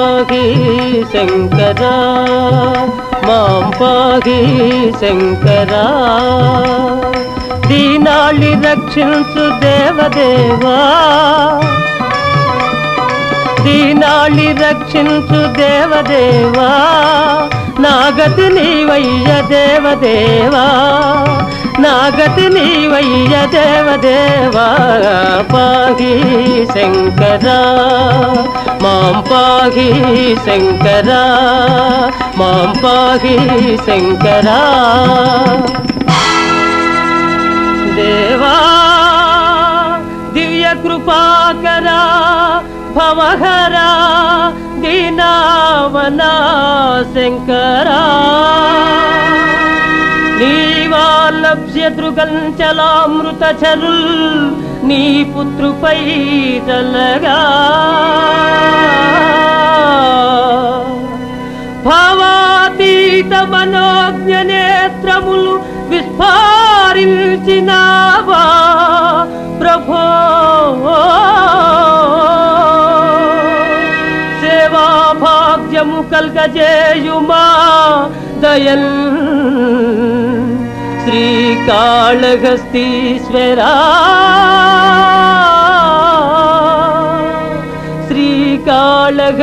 పాహి శంకరా మాం పాహి శంకరా. దీనాళి రక్షించు దేవదేవా. దీనాళి రక్షించు దేవదేవా. నాగతి నీవయ్య దేవదేవా. నాగతి నీవయ్య దేవదేవా పాహి శంకరా మాం పాహి శంకరా మాం పాహి శంకరా. దేవా దివ్య కృపాకరా భవహరా దీనావనా శంకరా. నీవాలభ్య దృగంచలామృత చరుల్ నీ పుత్రుపై తలగా భావాతీత మనోజ్ఞ నేత్రములు విస్ఫారించినావా ప్రభో. సేవా భాగ్యము కల్గజేయుమా దయల్. श्रीकालहस्तीश्वरा। श्रीकालहस्तीश्वरा।